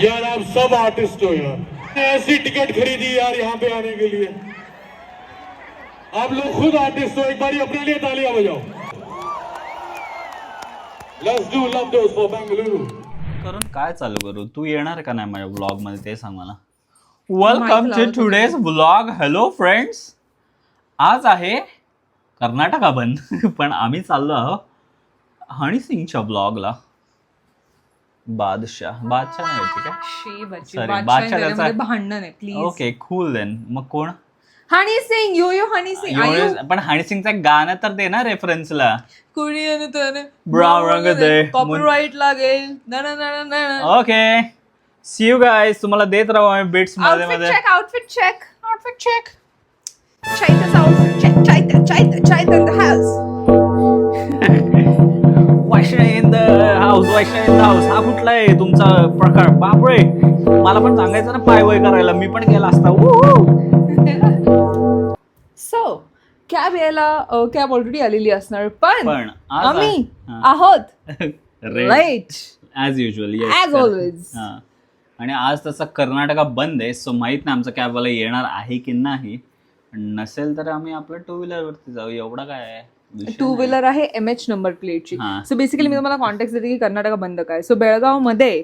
यार आप सब आर्टिस्ट हो यार। ऐसी टिकट खरीदी यार यहाँ पे आने के लिए। आप लोग खुद आर्टिस्ट हो एक बारी अपने लिए तालियां बजाओ। Let's do love dose for Bengaluru करून काय चालू करू? तू येणार का नाही माझ्या ब्लॉगमध्ये ते सांग मला. Welcome to today's blog hello friends आज आहे कर्नाटका बंद पण आम्ही चाललो आहोत हनी सिंगच्या ब्लॉगला बादशाह. बादशाह नाही होती का Sorry, बादशाह त्याचा- भांडण आहे प्लीज ओके कूल देन मग कोण? हनी सिंग यो यो हनी सिंग आयु. एवढेच- पण हनी सिंगचं गाणं तर दे ना रेफरन्सला कुणी Brown रंग दे. कॉपीराइट लागेल. ना ना ना ना ना ओके सी यू गाईज तुम्हाला देत राहू आम्ही बिट्समध्ये आउटफिटमध्ये check outfit check outfit check Chaita Chaita Chaita in the house. Vaishnav in the house Vaishnav in the house हा कुठला आहे तुमचा प्रकार. बापरे. मला पण सांगायचं ना पाय वय करायला. मी पण गेला असता. सो कॅब यायला कॅब ऑलरेडी आलेली असणार पण आम्ही. आहोत. Right as usual As always. आणि आज तसा कर्नाटका बंद आहे सो माहीत नाही आमचा कॅबवाला येणार आहे की नाही. नसेल तर आम्ही आपल्या टू व्हीलर वरती जाऊ. एवढा काय आहे? टू. व्हीलर आहे एम एच नंबर प्लेटची. सो बेसिकली मी तुम्हाला कॉन्टॅक्ट देते की कर्नाटका बंद काय. सो बेळगावमध्ये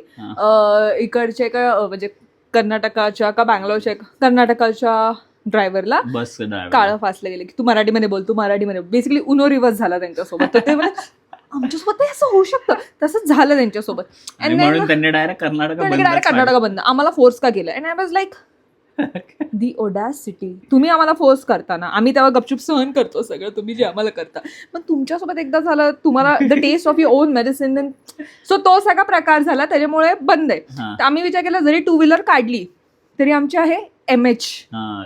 इकडचे का म्हणजे कर्नाटकाच्या का बँगलोरच्या कर्नाटकाच्या ड्रायव्हरला काळं फासलं गेलं. की तू मराठीमध्ये बोल तू मराठीमध्ये बेसिकली उनो रिवर्स झाला त्यांच्यासोबत. तर ते आमच्यासोबत ते असं होऊ शकतं. तसंच झालं त्यांच्यासोबत. डायरेक्ट कर्नाटका बंद. आम्हाला फोर्स का केलं? And I was like the audacity तुम्ही आम्हाला फोर्स करता ना. आम्ही तेव्हा गपचूप सहन करतो सगळं. तुम्ही जे आम्हाला करता. पण तुमच्यासोबत एकदा झालं तुम्हाला the test of your own medicine so तो सगळा प्रकार झाला. त्याच्यामुळे बंद आहे. तर आम्ही विचार केला जरी टू व्हीलर काढली तरी आमची आहे एम एच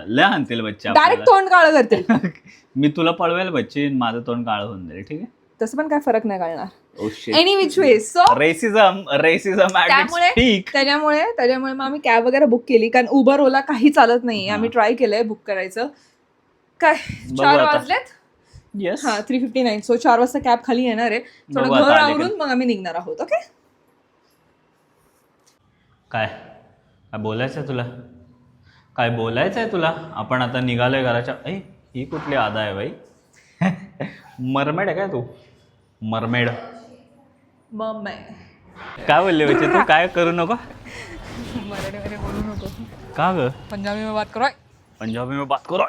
लय बच्चे डायरेक्ट. तोंड काळं करते मी तुला पळवेल बच्ची माझं तोंड काळ होऊन जाईल. ठीक आहे? तसं पण काय फरक नाही कळणार any which way so racism racism त्यामुळे त्याच्यामुळे त्याच्यामुळे मग आम्ही कॅब वगैरे बुक केली. कारण उबर ओला काही चालत नाही. आम्ही ट्राय केलंय बुक करायचं. काय? चार. वाजलेत? येस हा थ्री फिफ्टी नाईन सो चार वाजता कॅब खाली येणार आहे. थोडं घर. आवरून मग आम्ही निघणार आहोत ओके काय? काय बोलायचं आहे तुला? काय बोलायचं आहे तुला? आपण आता निघालोय घराच्या ऐ ही कुठली आदा आहे बाई? मरमेड आहे काय तू? मरमेड. काय बोलली बच्चे तू? काय करू नको? बोलू नको. का ग? पंजाबी में बात करो पंजाबी में बात करो.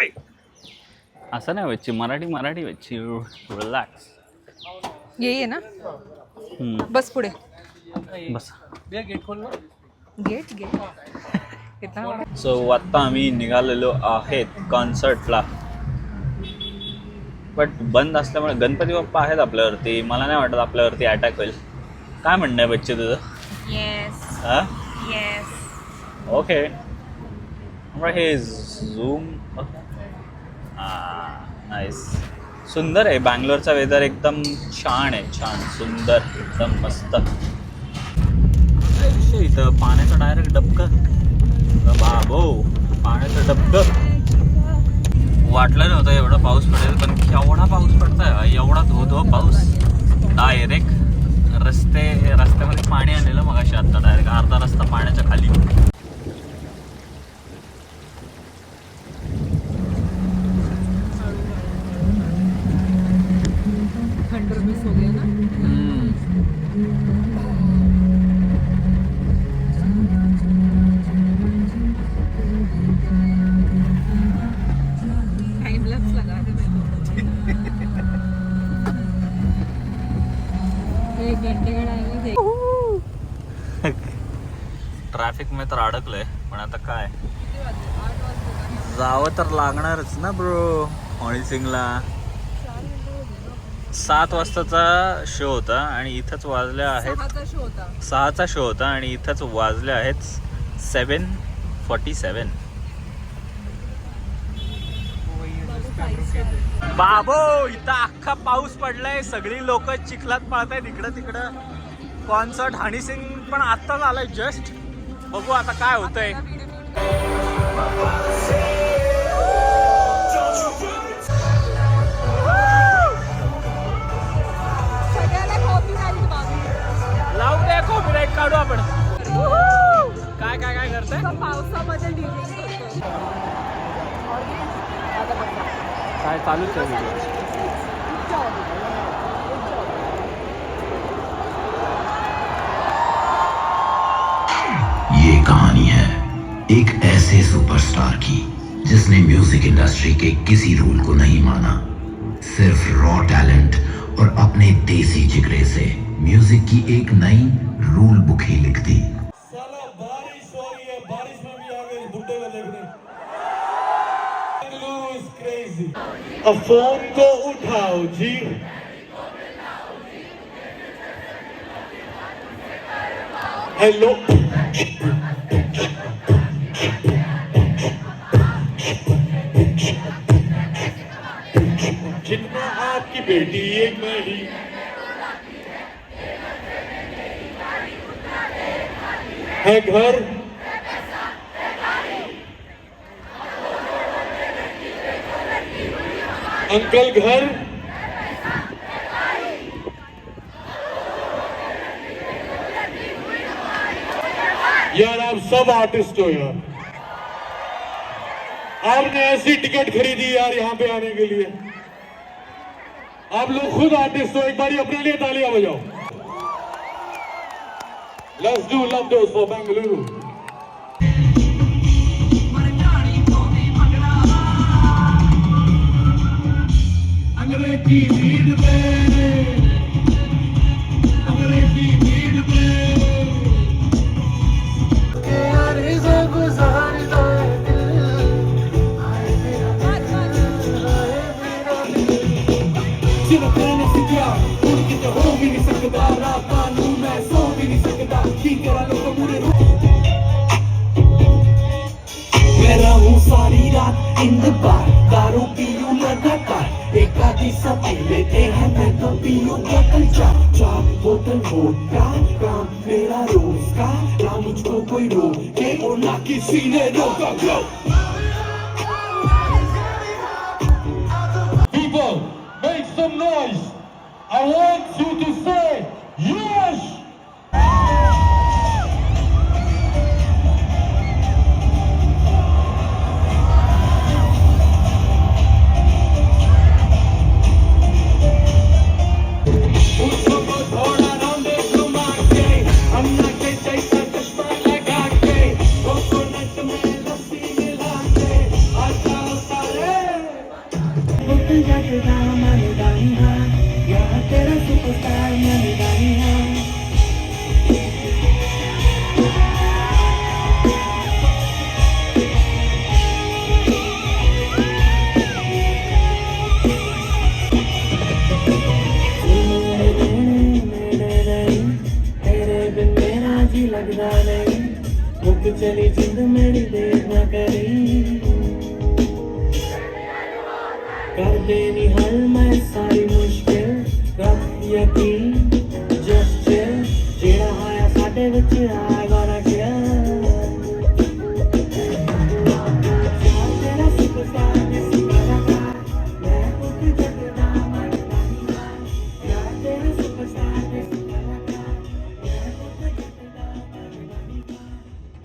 असं नाही बच्ची मराठी मराठी बच्ची. रिलॅक्स ये ये ना. बस पुढे. बस. Gate gate. इतना सो आत्ता आम्ही निघालेलो आहेत कॉन्सर्टला बट बंद असल्यामुळे गणपती बाप्पा आहेत आपल्यावरती. मला नाही वाटत आपल्यावरती अटॅक होईल. काय म्हणणं आहे बच्चे तुझं? येस हा? येस ओके हे झूम नाईस सुंदर आहे. बँगलोरचा वेदर एकदम छान आहे. छान सुंदर एकदम मस्त. इथं? पाण्याचं डायरेक्ट डबकं? बाबो पाण्याचं डबकं. वाटलं नव्हतं एवढा पाऊस पडेल पण केवढा पाऊस पडतोय एवढा धो धो पाऊस. डायरेक्ट रस्ते रस्त्यामध्ये पाणी आलेलं मग अशी आता डायरेक्ट अर्धा रस्ता पाण्याच्या खाली. ट्रॅफिकमध्ये तर अडकलंय पण आता काय? जावं तर लागणारच ना ब्रो हॉणी सिंगला सात वाजताचा शो होता आणि इथंच वाजले आहेत. सहाचा शो होता. सहाचा शो होता आणि इथंच वाजले आहेत सेवन फॉर्टी सेवन बाबो इथं अख्खा पाऊस पडलाय. सगळी लोक चिखलात पळतायत. इकडं तिकडं. कॉन्सर्ट हनी सिंग पण आत्ताच आलाय जस्ट. बघू आता काय होतंय. लावू दे कॉपीराईट काढू आपण. करतोय? पावसामध्ये लिव्हिंग करतोय. काय चालूच आहे व्हिडिओ कहानी है एक ऐसे सुपरस्टार की, जिसने म्यूज़िक इंडस्ट्री के किसी रूल को नहीं माना। सिर्फ़ रॉ टैलेंट और अपने देसी जिगरे से म्यूज़िक की एक नई रूल बुक ही लिख दी। अब फ़ोन को उठाओ जी। हेलो। जितना आपकी बेटी एक मेरी है घर। अंकल घर। यार आप सब आर्टिस्ट हो यार। आपने ऐसी टिकट खरीदी यार यहाँ पे आने के लिए। आप लोग खुद आर्टिस्ट हो, एक बारी अपने लिए तालियाँ बजाओ। Let's do love those for Bengaluru. मैं रहूं सारी रात इन द बार दारू पीऊं लगातार एक आधी सब पी लेते हैं मैं तो पीऊं बोतल चार चार बोतल वोडका काम मेरा रोज का ना मुझको कोई रोके और ना किसी ने Roca go People, make some noise. I want you to say ਦੁਖੀ ਲੱਗਦਾ ਨਹੀਂ ਮੁੱਕ ਚਲੀ ਜਿੰਦ ਮੇਰੀ ਦੇਰ ਨਾ ਕਰੀ। ਕਰਦੇ ਨਹੀਂ ਹੱਲ, ਮੈਂ ਸਾਰੀ ਮੁਸ਼ਕਿਲ ਰੱਖ ਯਕੀਨ। ਜਸਟ ਜਿਹੜਾ ਆਇਆ ਸਾਡੇ ਵਿੱਚ ਆ।